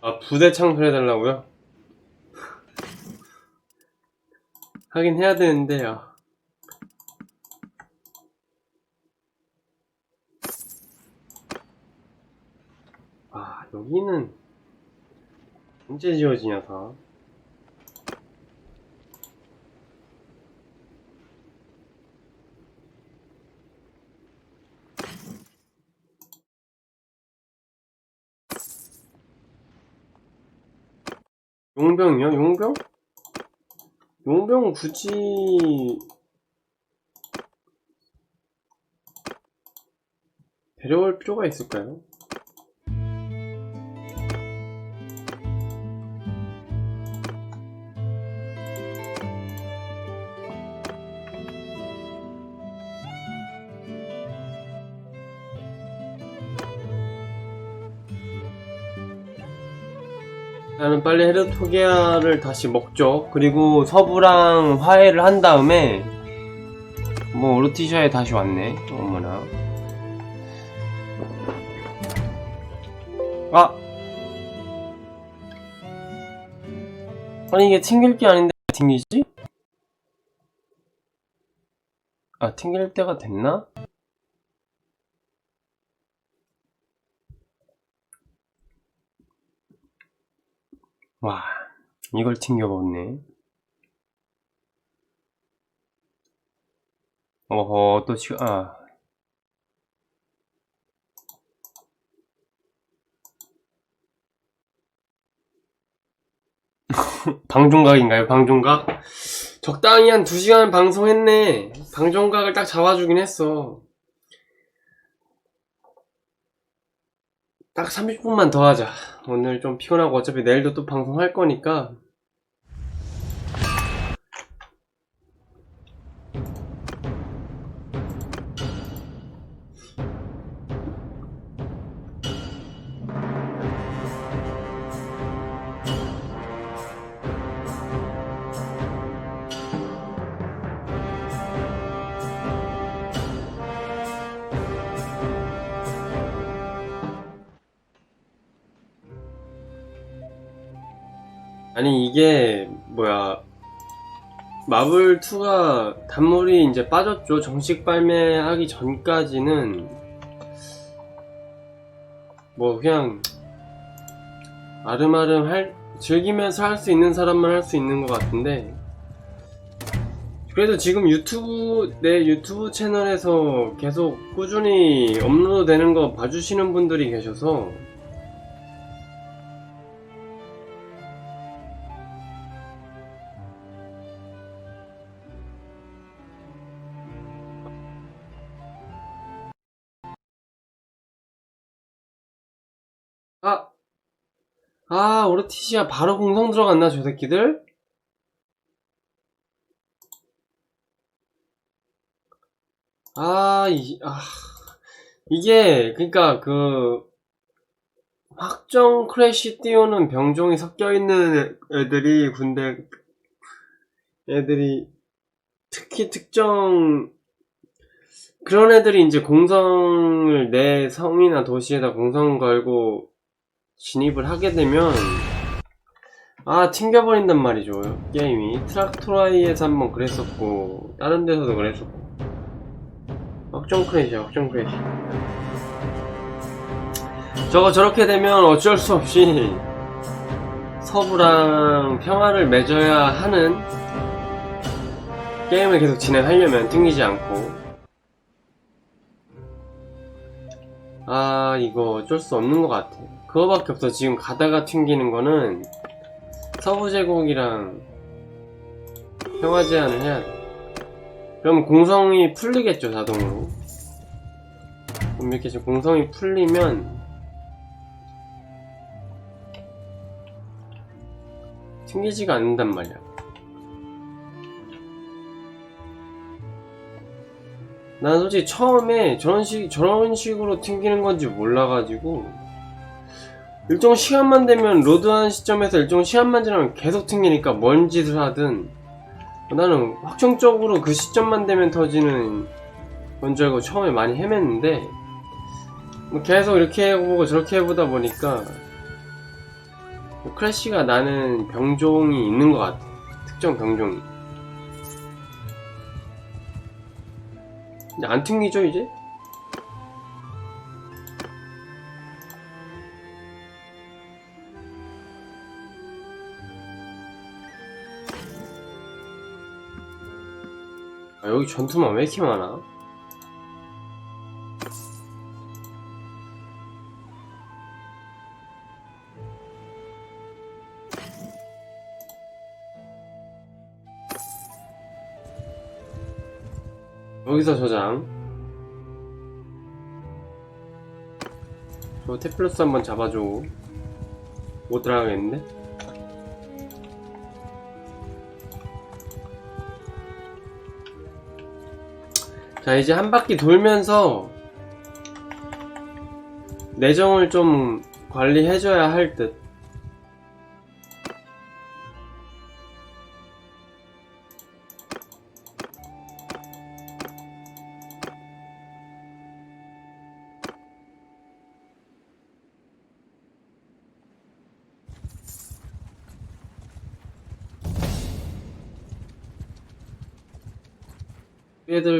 아, 부대 창설해달라고요? 하긴 해야 되는데요. 아, 여기는 언제 지어지냐, 다. 용병이요? 용병? 용병 굳이 데려올 필요가 있을까요? 나는 빨리 헤르토기아를 다시 먹죠. 그리고 서부랑 화해를 한 다음에 뭐 오르티샤에 다시 왔네. 어머나. 아! 아니 이게 튕길 게 아닌데 왜 튕기지? 아 튕길 때가 됐나? 와 이걸 튕겨버렸네. 어허 또 지금 아 방종각인가요? 방종각? 적당히 한 2시간 방송했네. 방종각을 딱 잡아주긴 했어. 딱 30분만 더 하자. 오늘 좀 피곤하고 어차피 내일도 또 방송할 거니까. 아니 이게 뭐야 마블 2가 단물이 이제 빠졌죠. 정식 발매하기 전까지는 뭐 그냥 아름아름 할 즐기면서 할 수 있는 사람만 할 수 있는 것 같은데 그래도 지금 유튜브 내 유튜브 채널에서 계속 꾸준히 업로드 되는 거 봐주시는 분들이 계셔서 아, 오르티시아 바로 공성 들어갔나, 저 새끼들? 아, 이, 아, 이게, 그니까, 그, 확정 크래시 띄우는 병종이 섞여 있는 애들이, 군대, 애들이, 특히 특정, 그런 애들이 이제 공성을 내 성이나 도시에다 공성 걸고 진입을 하게 되면 아 튕겨버린단 말이죠. 게임이 트락토라이에서 한번 그랬었고 다른 데서도 그랬었고. 확정 크래시야 확정 크래시. 저거 저렇게 되면 어쩔 수 없이 서부랑 평화를 맺어야 하는 게임을 계속 진행하려면 튕기지 않고. 아 이거 어쩔 수 없는 것 같아 그거밖에 없어 지금 가다가 튕기는 거는 서부 제국이랑 평화 제한을 해야 돼. 그럼 공성이 풀리겠죠 자동으로. 이렇게 지금 공성이 풀리면 튕기지가 않는단 말이야. 난 솔직히 처음에 저런 식, 저런 식으로 튕기는 건지 몰라가지고, 일정 시간만 되면 로드한 시점에서 일정 시간만 지나면 계속 튕기니까 뭔 짓을 하든, 나는 확정적으로 그 시점만 되면 터지는 건 줄 알고 처음에 많이 헤맸는데, 뭐 계속 이렇게 해보고 저렇게 해보다 보니까, 크래쉬가 나는 병종이 있는 것 같아. 특정 병종이. 안 튕기죠, 이제? 아, 여기 전투만 왜 이렇게 많아? 여기서 저장. 저 테플러스 한번 잡아줘. 못 들어가겠는데? 자, 이제 한 바퀴 돌면서 내정을 좀 관리해줘야 할 듯.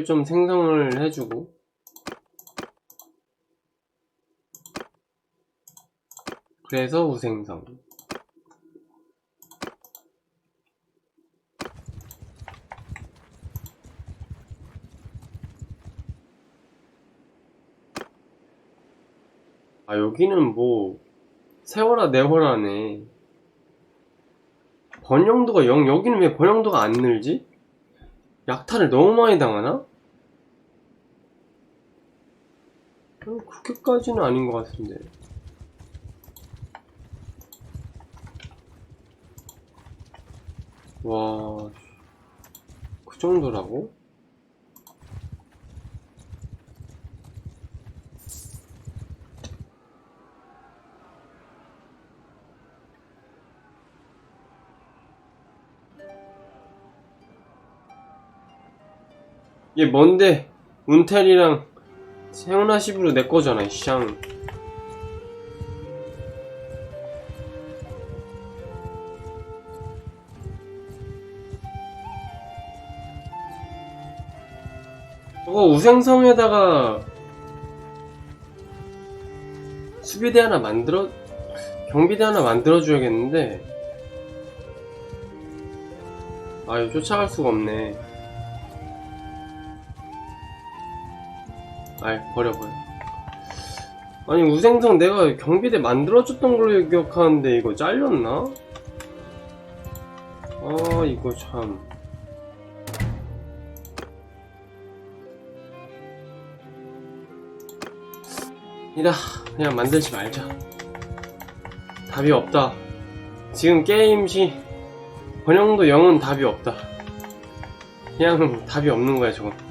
좀 생성을 해주고 그래서 우생성 아 여기는 뭐 세월아 내월아네 번영도가 0 여기는 왜 번영도가 안 늘지? 약탈을 너무 많이 당하나? 어, 그렇게까지는 아닌 것 같은데. 와, 그 정도라고? 얘 뭔데? 운텔이랑 세훈아십으로 내 거잖아, 이 샹. 저거 우생성에다가 수비대 하나 만들어 경비대 하나 만들어 줘야겠는데 아유 쫓아갈 수가 없네 아이 버려 버려 아니 우생성 내가 경비대 만들어줬던 걸로 기억하는데 이거 잘렸나? 아 이거 참. 이다 그냥 만들지 말자. 답이 없다. 지금 게임 시 번영도 0은 답이 없다. 그냥 답이 없는 거야 저건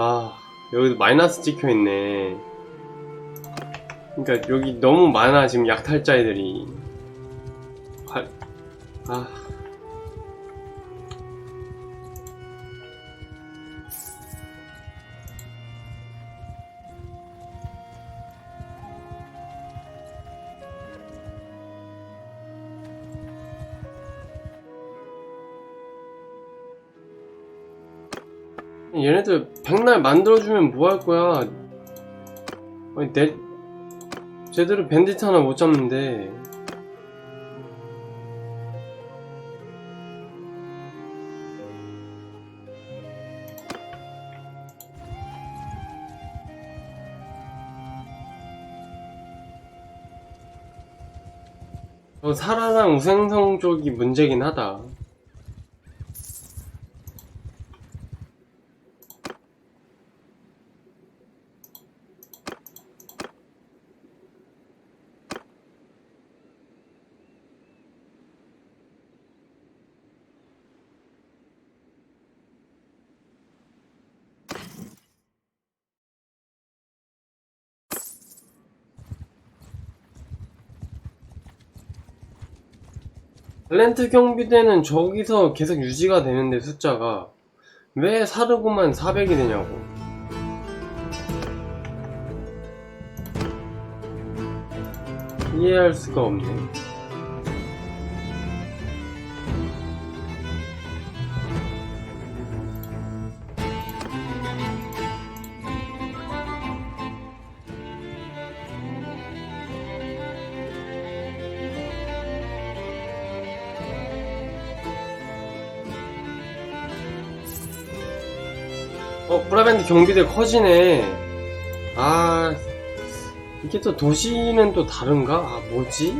아 여기도 마이너스 찍혀있네. 그니까 여기 너무 많아 지금 약탈자애들이. 발... 아 백날 만들어주면 뭐 할 거야? 아니 내 제대로 밴디트 하나 못 잡는데 저 살아랑 우생성 쪽이 문제긴 하다. 아틀랜트 경비대는 저기서 계속 유지가 되는데 숫자가 왜 사르고만 400이 되냐고. 이해할 수가 없네. 어, 브라밴드 경비대 커지네. 아, 이게 또 도시는 또 다른가? 아, 뭐지?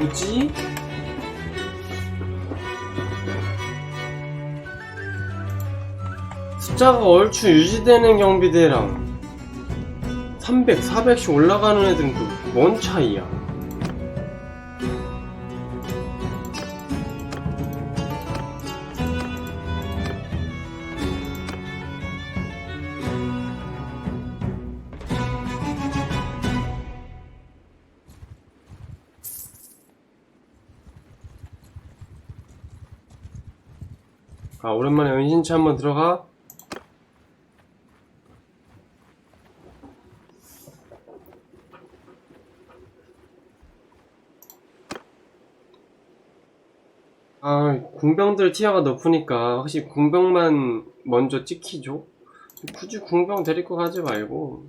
뭐지? 숫자가 얼추 유지되는 경비대랑 300, 400씩 올라가는 애들은 또 뭔 차이야? 오랜만에 은신처 한번 들어가. 아, 궁병들 티어가 높으니까 확실히 궁병만 먼저 찍히죠? 굳이 궁병 데리고 가지 말고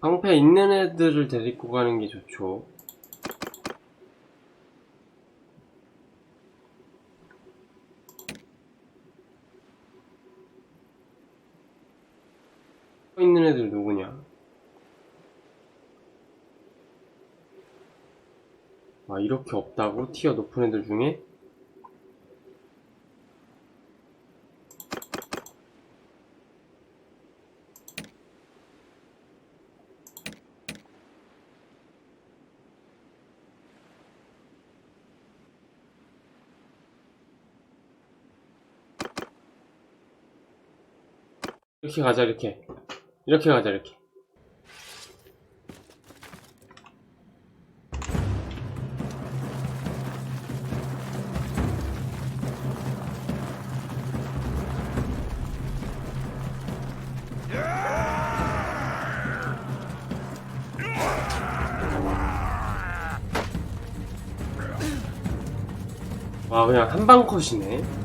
방패 있는 애들을 데리고 가는 게 좋죠. 서 있는 애들 누구냐? 아, 이렇게 없다고? 티어 높은 애들 중에? 이렇게 가자, 이렇게. 이렇게 가자, 이렇게. 와, 그냥 한방 컷이네.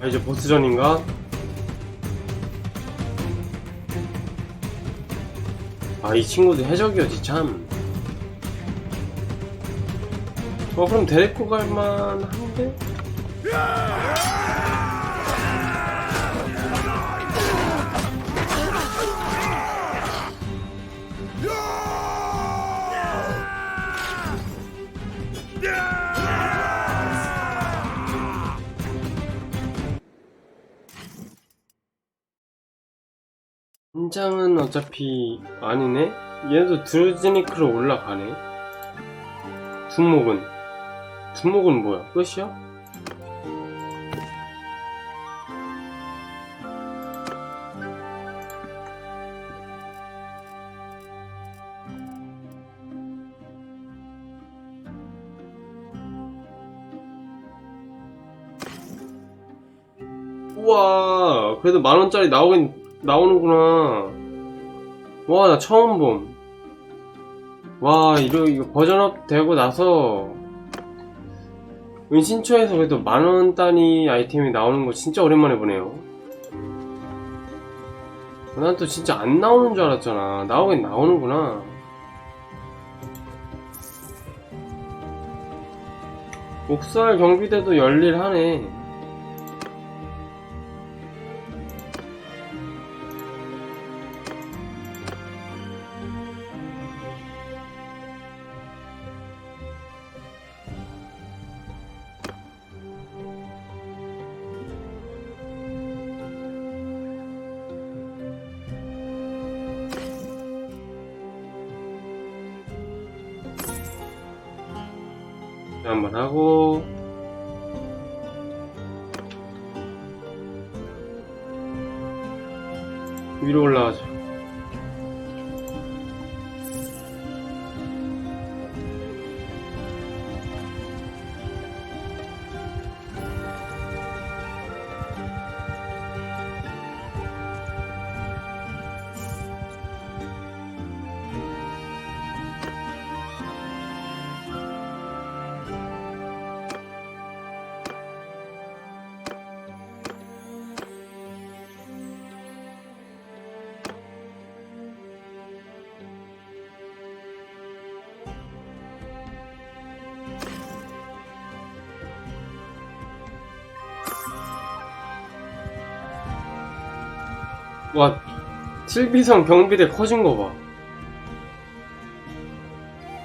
아, 이제 보스전인가? 아, 이 친구도 해적이었지, 참. 어, 그럼 데리고 갈만 한데? 인장은 어차피 아니네? 얘도 드루지니크로 올라가네 두목은 두목은 뭐야? 끝이야? 우와 그래도 만원짜리 나오긴 나오는구나. 와, 나 처음 봄. 와, 이거, 이거 버전업 되고 나서, 은신처에서 그래도 만원 단위 아이템이 나오는 거 진짜 오랜만에 보네요. 난 또 진짜 안 나오는 줄 알았잖아. 나오긴 나오는구나. 옥살 경비대도 열일하네. 한번 하고 위로 올라가자. 와, 7비성 경비대 커진 거 봐.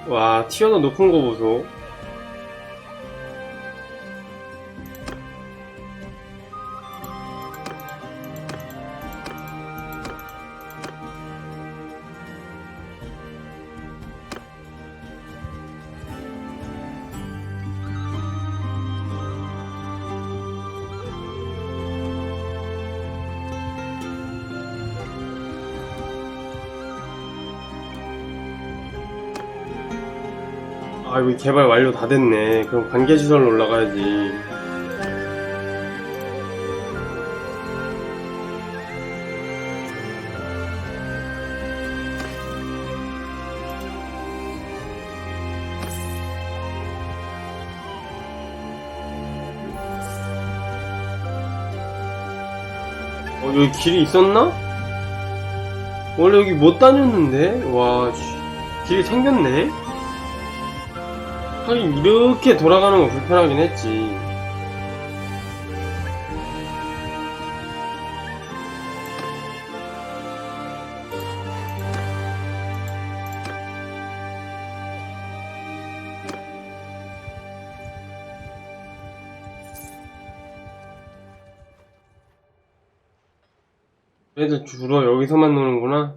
와, 티어도 높은 거 보소. 아, 이거 개발 완료 다 됐네. 그럼 관계시설로 올라가야지. 어, 여기 길이 있었나? 원래 여기 못 다녔는데? 와, 씨. 길이 생겼네? 하긴 이렇게 돌아가는 거 불편하긴 했지. 그래도 주로 여기서만 노는구나.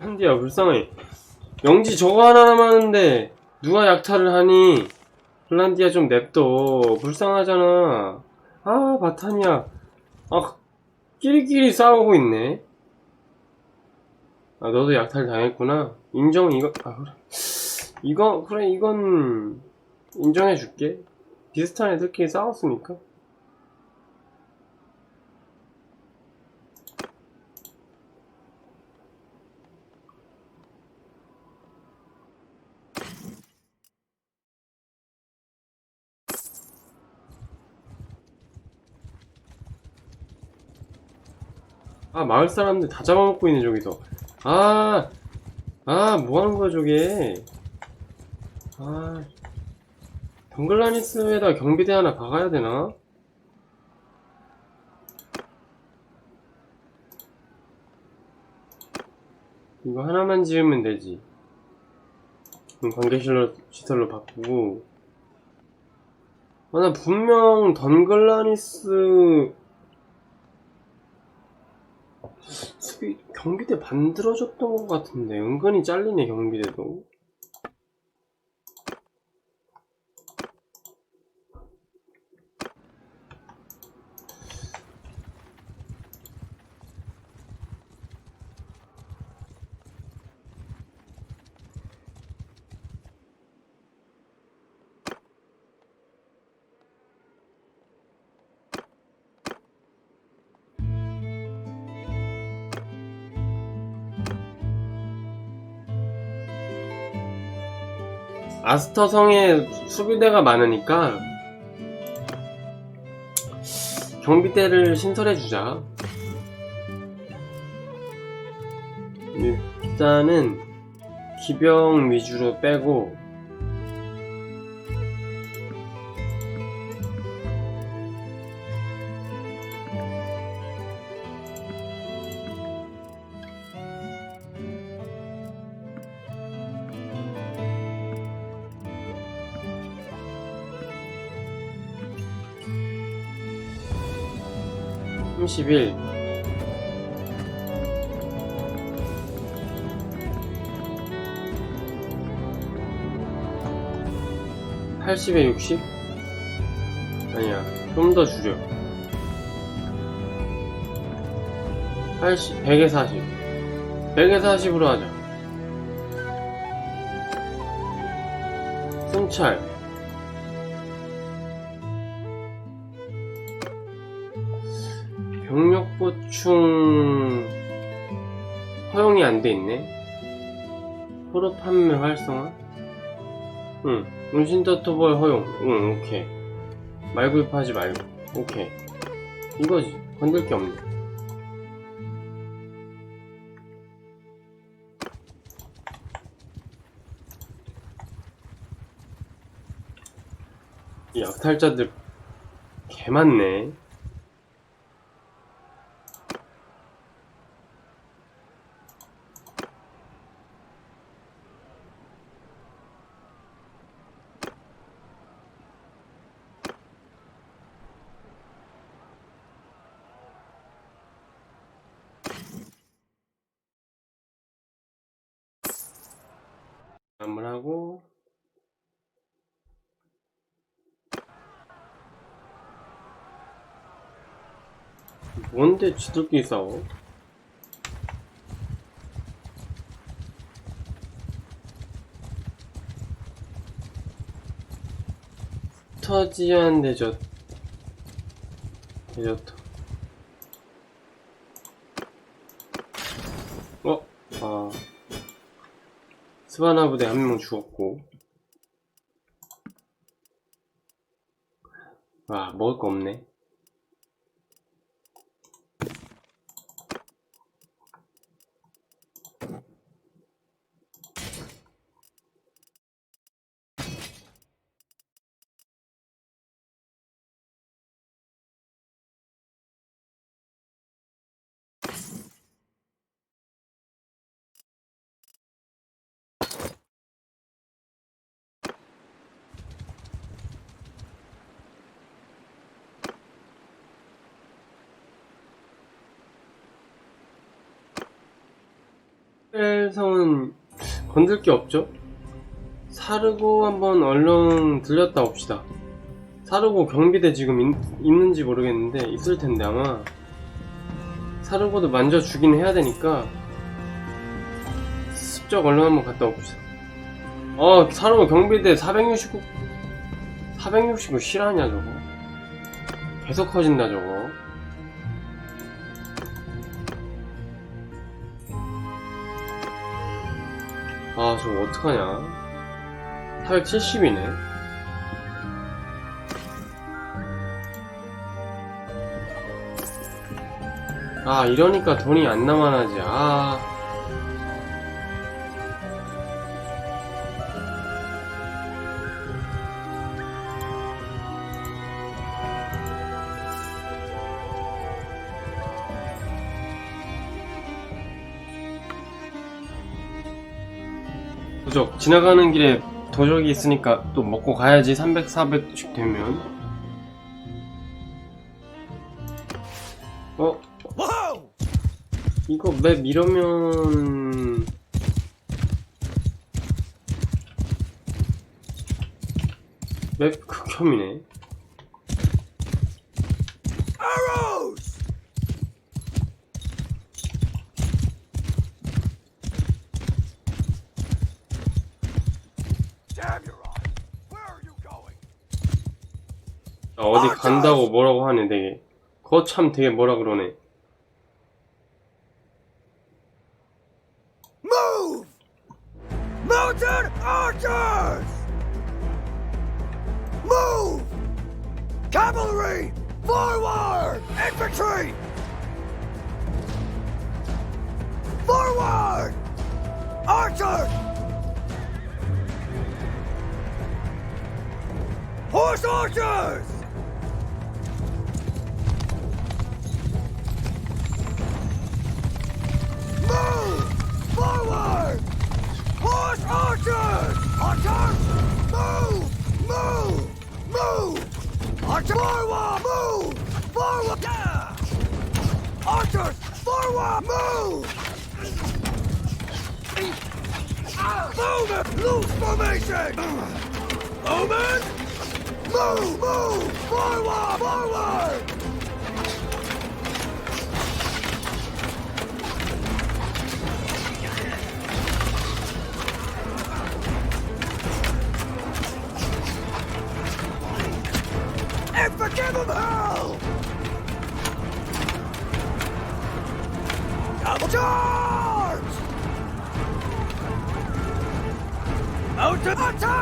한디야 불쌍해. 영지 저거 하나 남았는데 누가 약탈을 하니? 플란디아 좀 냅둬. 불쌍하잖아. 아 바타니아. 아 끼리끼리 싸우고 있네. 아 너도 약탈 당했구나. 인정 이거 아 그래. 이거 그래 이건 인정해 줄게. 비슷한 애들끼리 싸웠으니까 아 마을 사람들 다 잡아먹고 있네 저기서 아, 아, 뭐 하는 거야, 저게. 아, 덩글라니스에다 경비대 하나 박아야 되나? 이거 하나만 지으면 되지. 관계실로, 시설로 바꾸고. 아, 나 분명 덩글라니스 수비 경비대 만들어줬던 것 같은데 은근히 잘리네 경비대도 아스터 성에 수비대가 많으니까 경비대를 신설해주자. 일단은 기병 위주로 빼고 삼십일. 팔십에 육십? 아니야 좀 더 줄여. 80, 100에 40 100에 40으로 하자. 순찰 병력 보충 허용이 안 돼 있네. 포로 판매 활성화? 응. 운신더 토벌 허용. 응, 오케이. 말 구입하지 말고. 오케이. 이거지. 건들 게 없네. 이 약탈자들 개 많네. 한번 하고 뭔데 지들끼리 싸워? 터지한 대저 대저터 어? 아 스바나 부대 한 명 죽었고. 와 먹을 거 없네 헬성은 건들 게 없죠? 사르고 한번 얼른 들렸다 옵시다. 사르고 경비대 지금 있, 있는지 모르겠는데 있을 텐데 아마 사르고도 만져 주긴 해야 되니까 슬쩍 얼른 한번 갔다 옵시다. 어 사르고 경비대 469 469 실화냐 저거? 계속 커진다 저거. 아, 저거 어떡하냐. 470이네. 아, 이러니까 돈이 안 남아나지. 아. 지나가는 길에 도적이 있으니까 또 먹고 가야지. 300, 400씩 되면. 어? 이거 맵 이러면 맵 극혐이네 어디 간다고 뭐라고 하네 되게 그거 참 되게 뭐라 그러네 Archers! Forward! Move! Move it! Loose formation! Omen! Move! Move! Forward! Forward! to the top!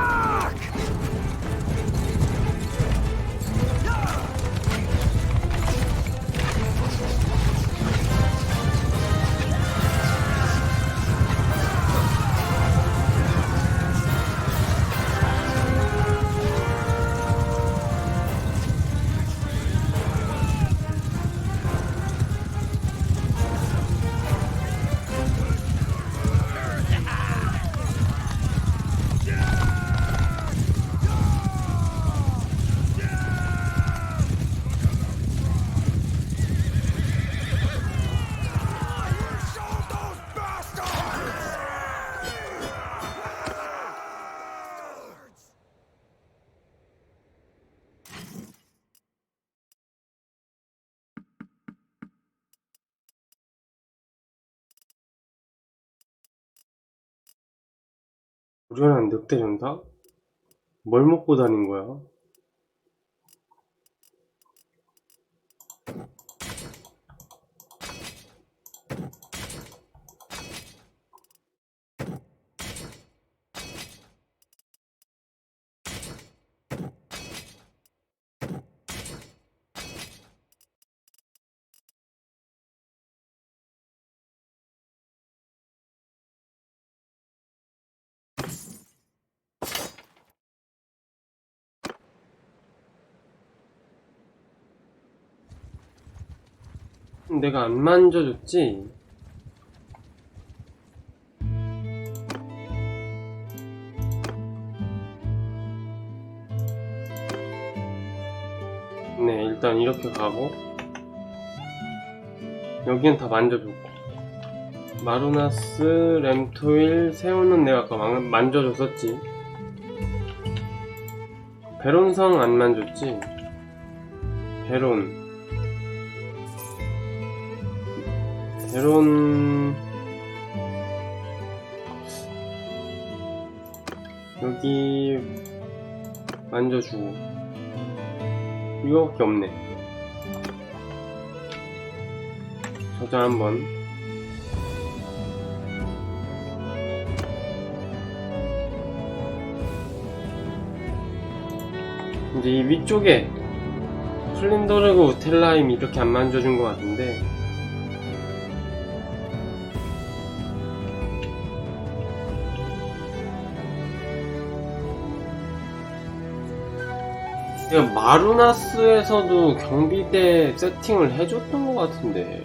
우연한 늑대 전사? 뭘 먹고 다닌 거야? 내가 안 만져줬지? 네, 일단 이렇게 가고 여기는 다 만져줬고 마루나스, 램토일, 세우는 내가 아까 만- 만져줬었지 베론성 안 만졌지? 베론 베론 여기 만져주고 이거밖에 없네. 저장 한번. 이제 이 위쪽에 플린더르그 우텔라임 이렇게 안 만져준 것 같은데 마루나스에서도 경비대 세팅을 해줬던 것 같은데